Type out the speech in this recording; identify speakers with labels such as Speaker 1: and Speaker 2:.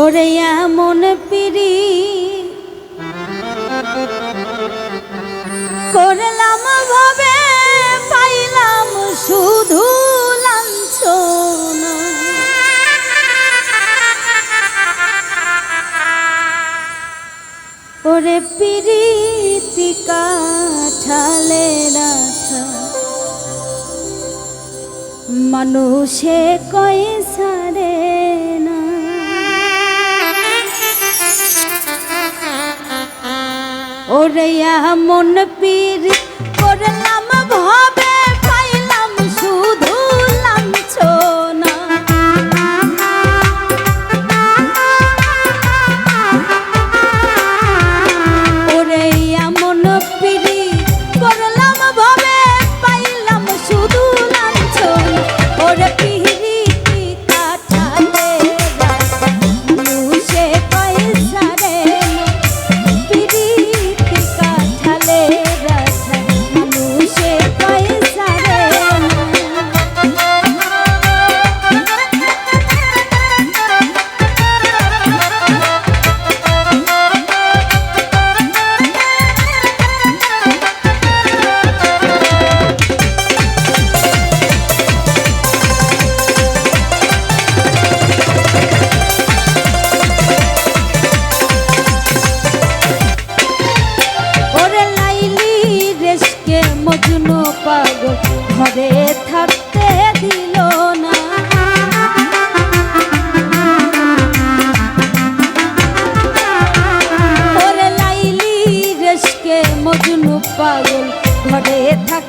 Speaker 1: ওরে এমন পিড়ি। করলাম ভাবে পাইলাম শুধু লাঞ্ছনা। ওরে পিরিতি কাঠালে রাখা। মানুষে কয় ওরে মন পীর করলাম 내 타.